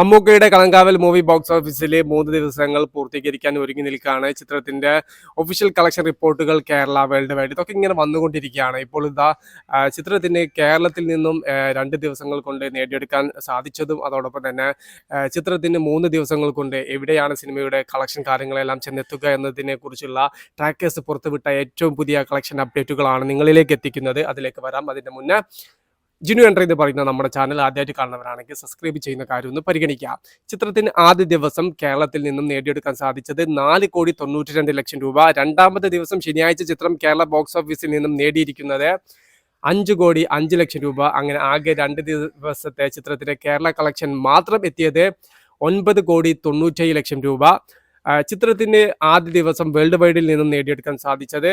മമ്മൂക്കയുടെ Kalamkaval movie box ഓഫീസിൽ മൂന്ന് ദിവസങ്ങൾ പൂർത്തീകരിക്കാൻ ഒരുങ്ങി നിൽക്കുകയാണ്. ചിത്രത്തിന്റെ ഒഫീഷ്യൽ കളക്ഷൻ റിപ്പോർട്ടുകൾ കേരള വേൾഡ് വൈഡ്. ഇതൊക്കെ ഇങ്ങനെ വന്നുകൊണ്ടിരിക്കുകയാണ്. ഇപ്പോൾ ഇതാ ചിത്രത്തിന് കേരളത്തിൽ നിന്നും രണ്ട് ദിവസങ്ങൾ കൊണ്ട് നേടിയെടുക്കാൻ സാധിച്ചതും അതോടൊപ്പം തന്നെ ചിത്രത്തിന് മൂന്ന് ദിവസങ്ങൾ കൊണ്ട് എവിടെയാണ് സിനിമയുടെ കളക്ഷൻ കാര്യങ്ങളെല്ലാം ചെന്നെത്തുക എന്നതിനെ കുറിച്ചുള്ള ട്രാക്കേഴ്സ് പുറത്തുവിട്ട ഏറ്റവും പുതിയ കളക്ഷൻ അപ്ഡേറ്റുകളാണ് നിങ്ങളിലേക്ക് എത്തിക്കുന്നത്. അതിലേക്ക് വരാം. അതിന്റെ മുന്നേ ജിനു എൻട്രി എന്ന് പറയുന്ന നമ്മുടെ ചാനൽ ആദ്യമായിട്ട് കാണുന്നവരാണെങ്കിൽ സബ്സ്ക്രൈബ് ചെയ്യുന്ന കാര്യം ഒന്ന് പരിഗണിക്കുക. ചിത്രത്തിന് ആദ്യ ദിവസം കേരളത്തിൽ നിന്നും നേടിയെടുക്കാൻ സാധിച്ചത് നാല് കോടി തൊണ്ണൂറ്റി രണ്ട് ലക്ഷം രൂപ. രണ്ടാമത്തെ ദിവസം ശനിയാഴ്ച ചിത്രം കേരള ബോക്സ് ഓഫീസിൽ നിന്നും നേടിയിരിക്കുന്നത് അഞ്ച് കോടി അഞ്ച് ലക്ഷം രൂപ. അങ്ങനെ ആകെ രണ്ട് ദിവസത്തെ ചിത്രത്തിന്റെ കേരള കളക്ഷൻ മാത്രം എത്തിയത് ഒൻപത് കോടി തൊണ്ണൂറ്റേഴ് ലക്ഷം രൂപ. ചിത്രത്തിന്റെ ചിത്രത്തിന് ആദ്യ ദിവസം വേൾഡ് വൈഡിൽ നിന്നും നേടിയെടുക്കാൻ സാധിച്ചത്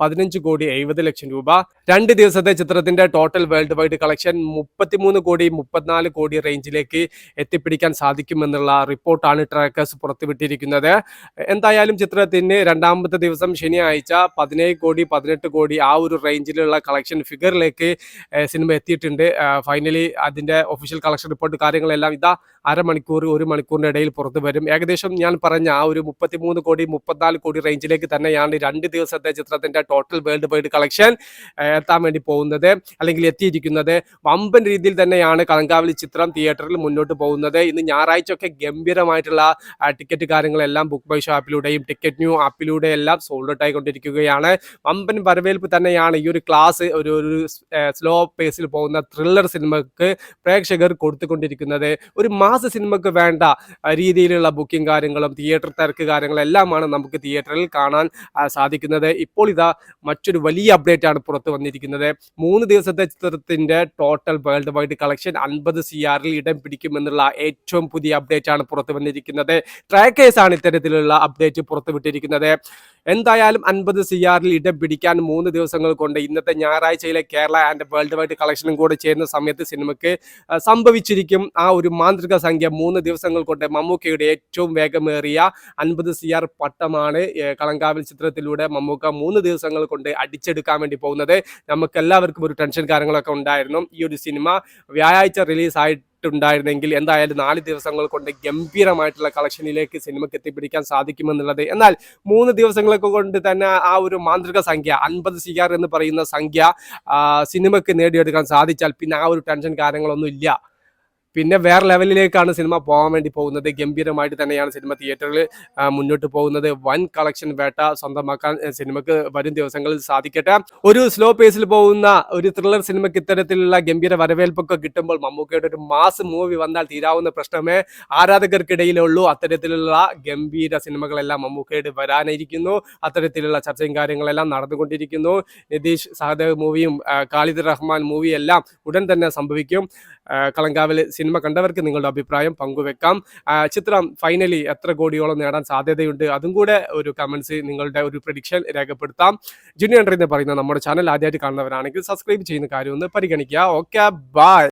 പതിനഞ്ച് കോടി എഴുപത് ലക്ഷം രൂപ. രണ്ട് ദിവസത്തെ ചിത്രത്തിന്റെ ടോട്ടൽ വേൾഡ് വൈഡ് കളക്ഷൻ മുപ്പത്തിമൂന്ന് കോടി മുപ്പത്തിനാല് കോടി റേഞ്ചിലേക്ക് എത്തിപ്പിടിക്കാൻ സാധിക്കുമെന്നുള്ള റിപ്പോർട്ടാണ് ട്രാക്കേഴ്സ് പുറത്തുവിട്ടിരിക്കുന്നത്. എന്തായാലും ചിത്രത്തിന് രണ്ടാമത്തെ ദിവസം ശനിയാഴ്ച പതിനേഴ് കോടി പതിനെട്ട് കോടി ആ ഒരു റേഞ്ചിലുള്ള കളക്ഷൻ ഫിഗറിലേക്ക് സിനിമ എത്തിയിട്ടുണ്ട്. ഫൈനലി അതിന്റെ ഒഫീഷ്യൽ കളക്ഷൻ റിപ്പോർട്ട് കാര്യങ്ങളെല്ലാം ഇതാ അരമണിക്കൂർ ഒരു മണിക്കൂറിന്റെ ഇടയിൽ പുറത്തു വരും. ഏകദേശം ഞാൻ പറഞ്ഞ ആ ഒരു മുപ്പത്തിമൂന്ന് കോടി മുപ്പത്തിനാല് കോടി റേഞ്ചിലേക്ക് തന്നെയാണ് രണ്ട് ദിവസത്തെ ചിത്രത്തിന്റെ ടോട്ടൽ വേൾഡ് വൈഡ് കളക്ഷൻ എത്താൻ വേണ്ടി പോകുന്നത് അല്ലെങ്കിൽ എത്തിയിരിക്കുന്നത്. വമ്പൻ രീതിയിൽ തന്നെയാണ് കളങ്കാവലി ചിത്രം തിയേറ്ററിൽ മുന്നോട്ട് പോകുന്നത്. ഇന്ന് ഞായറാഴ്ച ഒക്കെ ഗംഭീരമായിട്ടുള്ള ടിക്കറ്റ് കാര്യങ്ങളെല്ലാം ബുക്ക് ബൈ ഷോ ആപ്പിലൂടെയും ടിക്കറ്റ് ന്യൂ ആപ്പിലൂടെ എല്ലാം സോൾഡ് ഔട്ട് ആയിക്കൊണ്ടിരിക്കുകയാണ്. വമ്പൻ വരവേൽപ്പ് തന്നെയാണ് ഈ ഒരു ക്ലാസ് ഒരു ഒരു സ്ലോ പേസിൽ പോകുന്ന ത്രില്ലർ സിനിമക്ക് പ്രേക്ഷകർ കൊടുത്തുകൊണ്ടിരിക്കുന്നത്. ഒരു മാസ സിനിമക്ക് വേണ്ട രീതിയിലുള്ള ബുക്കിംഗ് കാര്യങ്ങളും തിയേറ്റർ തിരക്ക് കാര്യങ്ങളും എല്ലാമാണ് നമുക്ക് തിയേറ്ററിൽ കാണാൻ സാധിക്കുന്നത്. ഇപ്പോൾ ഇതാ മറ്റൊരു വലിയ അപ്ഡേറ്റ് ആണ് പുറത്തു വന്നിരിക്കുന്നത്. മൂന്ന് ദിവസത്തെ ചിത്രത്തിന്റെ ടോട്ടൽ വേൾഡ് വൈഡ് കളക്ഷൻ അൻപത് സി ആറിൽ ഇടം പിടിക്കുമെന്നുള്ള ഏറ്റവും പുതിയ അപ്ഡേറ്റ് ആണ് പുറത്ത് വന്നിരിക്കുന്നത്. ട്രാക്കേഴ്സ് ആണ് ഇത്തരത്തിലുള്ള അപ്ഡേറ്റ് പുറത്തുവിട്ടിരിക്കുന്നത് എന്തായാലും അൻപത് സി ആറിൽ ഇടം പിടിക്കാൻ മൂന്ന് ദിവസങ്ങൾ കൊണ്ട് ഇന്നത്തെ ഞായറാഴ്ചയിലെ കേരള ആൻഡ് വേൾഡ് വൈഡ് കളക്ഷനും കൂടെ ചേരുന്ന സമയത്ത് സിനിമയ്ക്ക് സംഭവിച്ചിരിക്കും ആ ഒരു മാന്ത്രിക സംഖ്യ മൂന്ന് ദിവസങ്ങൾ കൊണ്ട് മമ്മൂക്കയുടെ ഏറ്റവും വേഗമേറിയ അൻപത് സി ആർ പട്ടമാണ് കളങ്കാവിൽ ചിത്രത്തിലൂടെ മമ്മൂക്ക മൂന്ന് ദിവസങ്ങൾ കൊണ്ട് അടിച്ചെടുക്കാൻ വേണ്ടി പോകുന്നത്. നമുക്ക് എല്ലാവർക്കും ഒരു ടെൻഷൻ കാര്യങ്ങളൊക്കെ ഉണ്ടായിരുന്നു. ഈ ഒരു സിനിമ വ്യാഴാഴ്ച റിലീസ് ആയിട്ടുണ്ടായിരുന്നെങ്കിൽ എന്തായാലും നാല് ദിവസങ്ങൾ കൊണ്ട് ഗംഭീരമായിട്ടുള്ള കളക്ഷനിലേക്ക് സിനിമയ്ക്ക് എത്തിപ്പിടിക്കാൻ സാധിക്കുമെന്നുള്ളത്. എന്നാൽ മൂന്ന് ദിവസങ്ങളൊക്കെ കൊണ്ട് തന്നെ ആ ഒരു മാന്ത്രിക സംഖ്യ അൻപത് സി എന്ന് പറയുന്ന സംഖ്യ സിനിമയ്ക്ക് നേടിയെടുക്കാൻ സാധിച്ചാൽ പിന്നെ ആ ഒരു ടെൻഷൻ കാര്യങ്ങളൊന്നും ഇല്ല. പിന്നെ വേറെ ലെവലിലേക്കാണ് സിനിമ പോകാൻ വേണ്ടി പോകുന്നത്. ഗംഭീരമായിട്ട് തന്നെയാണ് സിനിമ തിയേറ്ററിൽ മുന്നോട്ട് പോകുന്നത്. വൻ കളക്ഷൻ വേട്ട സ്വന്തമാക്കാൻ സിനിമക്ക് വരും ദിവസങ്ങളിൽ സാധിക്കട്ടെ. ഒരു സ്ലോ പേസിൽ പോകുന്ന ഒരു ത്രില്ലർ സിനിമയ്ക്ക് ഇത്തരത്തിലുള്ള ഗംഭീര വരവേൽപ്പൊക്കെ കിട്ടുമ്പോൾ മമ്മൂക്കയുടെ ഒരു മാസ് മൂവി വന്നാൽ തീരാവുന്ന പ്രശ്നമേ ആരാധകർക്കിടയിലുള്ളൂ. അത്തരത്തിലുള്ള ഗംഭീര സിനിമകളെല്ലാം മമ്മൂക്കയുടെ വരാനിരിക്കുന്നു. അത്തരത്തിലുള്ള ചർച്ചയും കാര്യങ്ങളെല്ലാം നടന്നുകൊണ്ടിരിക്കുന്നു. നിതീഷ് സഹദേവ് മൂവിയും ഖാലിദ് റഹ്മാൻ മൂവിയെല്ലാം ഉടൻ തന്നെ സംഭവിക്കും. കളങ്കാവിൽ സിനിമ കണ്ടവർക്ക് നിങ്ങളുടെ അഭിപ്രായം പങ്കുവെക്കാം. ചിത്രം ഫൈനലി എത്ര കോടിയോളം നേടാൻ സാധ്യതയുണ്ട് അതും കൂടെ ഒരു കമന്റ്സ് നിങ്ങളുടെ ഒരു പ്രഡിക്ഷൻ രേഖപ്പെടുത്താം. ജുനിയൻ എന്ന് പറയുന്ന നമ്മുടെ ചാനൽ ആദ്യമായിട്ട് കാണുന്നവരാണെങ്കിൽ സബ്സ്ക്രൈബ് ചെയ്യുന്ന കാര്യം ഒന്ന് പരിഗണിക്കുക. Okay bye